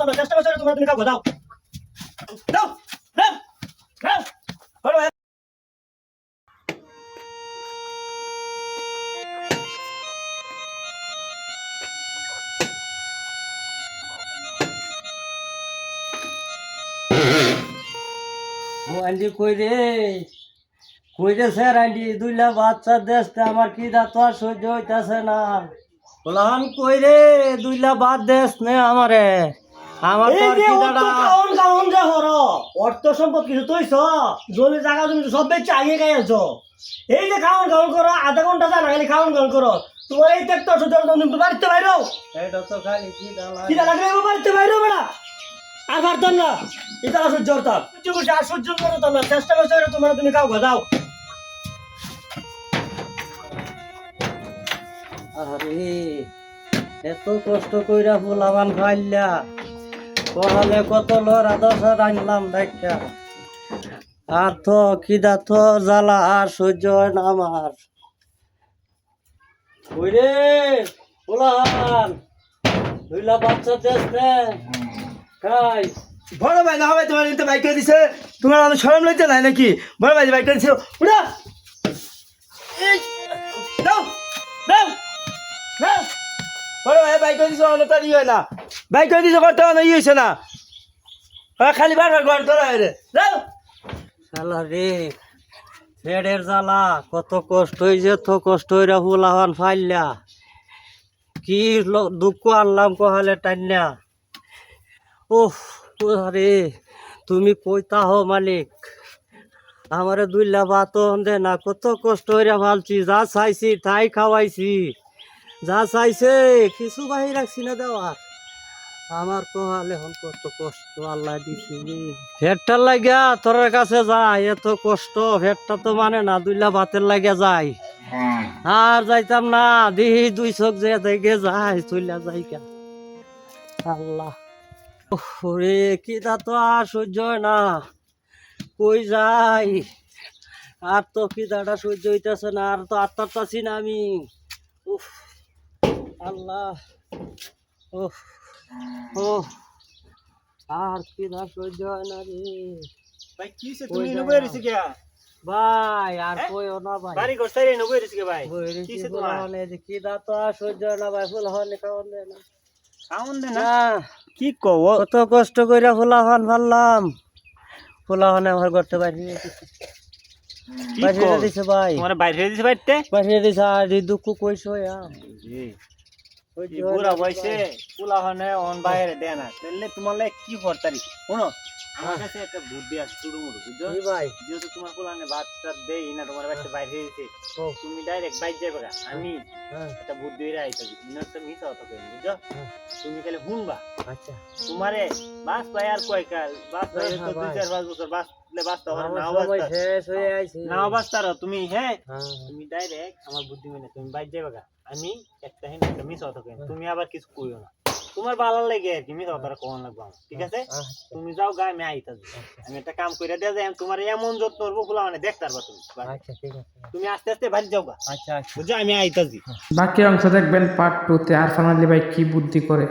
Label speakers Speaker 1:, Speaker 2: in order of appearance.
Speaker 1: তোমরা চেষ্টা করছ তোমরা তুমি কাউকে দাও। দাও দাও দাও। বড় ভাই
Speaker 2: ও আন্টি কই রে? কই রে স্যার আন্টি? দুইলা বাচ্চা দেশতে আমার কি দাঁত আর সহ্য হইতাছে না। বললাম কই রে? দুইলা বাদ দেশ নে আমারে। আমার তো
Speaker 1: এই
Speaker 2: আর
Speaker 1: যে
Speaker 2: কি
Speaker 1: অর্থ কাউন কাউন যে হর অর্থ সম্পদ কিছু তৈছ? জমি জায়গা তুমি সব বেচে আগে এই যে করো আধা ঘণ্টা যা করো। তোমার এই তুমি বাড়িতে বাইরো।
Speaker 2: এটা তো খালি কি দাঁড়া
Speaker 1: কি লাগবে এবার বাড়িতে বাইরো বেড়া। আর পারতাম না। এটা অসহ্য হতাম সহ্য করছি আর সহ্য করতাম না। চেষ্টা করছ এটা তোমরা তুমি কাউকে দাও।
Speaker 2: আরে এত কষ্ট কইরা ফুলাবান খাইলা। পড়ালে কত লড়া দশা আনলাম দেখা আর তো খিদা তো জ্বালা আর সহ্য হয় না আমার। ওই রে ফুলাহান বাচ্চা দেশ খাই
Speaker 1: বড় ভাই, না ভাই, তোমার নিতে বাইক করে দিছে। তোমার আমি সরম লইতে নাই নাকি? বড় ভাই বাইক করে দিছে উড়া দাও! বাইক করে দিছে অন্য হয় না। দিছে কত অন্য হয়েছে না। হ্যাঁ, খালি হয় রে।
Speaker 2: শালা রে জ্বালা কত কষ্ট হয়েছে তো কষ্ট হইরা ফুলাহান ফাইলা। কি দুঃখ আনলাম কহালে টান্না ওহ আরে তুমি কইতা হো মালিক? আমারে দুইলা ভাত দে না কত কষ্ট হইরা ভালছি যা চাইছি তাই খাওয়াইছি। যা চাইছে কিছু বাহি রাখছি না দেওয়ার। আমার কহালে হন কত কষ্ট আল্লাহ দিছি ফেরটার লাগিয়া তোর কাছে যায় এত কষ্ট ফেরটা তো মানে না দুইলা ভাতের লাগিয়া যায় আর যাইতাম না দিহি দুই চোখ যে দেখে যায় চইলা যাই কা আল্লাহ। ওরে কি তা তো আর সহ্য হয় না। কই যাই? আর তো কি দাটা সহ্য হইতেছে না আর তো আত্মারতাছি না আমি। আল্লাহ। ও আর কি না সহ্য হয় না রে।
Speaker 1: ভাই কি সে
Speaker 2: তুমি
Speaker 1: কে
Speaker 2: ভাই আর
Speaker 1: হ্যাঁ?
Speaker 2: কইও না ভাই।
Speaker 1: বাড়ি ঘর কে ভাই? কিসে
Speaker 2: ফুল
Speaker 1: তোমার?
Speaker 2: যে কি দা তো আর সহ্য হয় না ভাই ফুল দেয় না।
Speaker 1: দে
Speaker 2: না?
Speaker 1: কি কও?
Speaker 2: কত কষ্ট কইরা ফুলা হন ভাবলাম ফুলা হনে আমার করতে
Speaker 1: পারি
Speaker 2: বাইরে দিছে ভাই।
Speaker 1: তোমার বাইরে দিছে
Speaker 2: বাইরে দিছে আর দুঃখ কইছো ইয়া হয়
Speaker 1: বুড়া বয়সে
Speaker 2: ভাই।
Speaker 1: হনে অন বাইরে দেয় না। তাহলে তোমার লাগে কি করতারি? শোনো আমার কাছে একটা বুদ্ধি আছে ছোট মুড়ো বুঝছ
Speaker 2: ভাই?
Speaker 1: যেহেতু তোমার পুলানে ভাত টাত দেই না তোমার বাচ্চা বাইরে দিছে তুমি ডাইরেক্ট বাইর যাবে গা। আমি
Speaker 2: হ্যাঁ,
Speaker 1: একটা বুদ্ধি রে আইতাছি ইনস্টা মিস হতো কেন বুঝছ?
Speaker 2: হ্যাঁ।
Speaker 1: তুমি খালি শুনবা।
Speaker 2: আচ্ছা।
Speaker 1: তোমারে বাস ভাই আর কয় কাল? বাস
Speaker 2: হ্যাঁ,
Speaker 1: তো দুই চার পাঁচ বছর বাসলে
Speaker 2: হয়ে
Speaker 1: তুমি হ্যাঁ
Speaker 2: হ্যাঁ।
Speaker 1: তুমি ডাইরেক্ট আমার বুদ্ধি মেনে তুমি বাইর যাবে আমি একটা হেন একটা মিস হতো তুমি আবার কিছু কইও না। তোমার ভালো লাগে আর কি মিস লাগবে আমার ঠিক আছে?
Speaker 2: আচ্ছা।
Speaker 1: তুমি যাও গা আমি আইতা আমি একটা কাম করে দেয়া যায় তোমার এমন যত্ন করব খোলা মানে দেখতে পারবা তুমি।
Speaker 2: আচ্ছা ঠিক আছে।
Speaker 1: তুমি আস্তে আস্তে বাড়ি যাও
Speaker 2: আচ্ছা আচ্ছা।
Speaker 1: বুঝছ? আমি আইতাছি
Speaker 3: বাকি অংশ দেখবেন পার্ট টুতে আর ফানালি ভাই কি বুদ্ধি করে।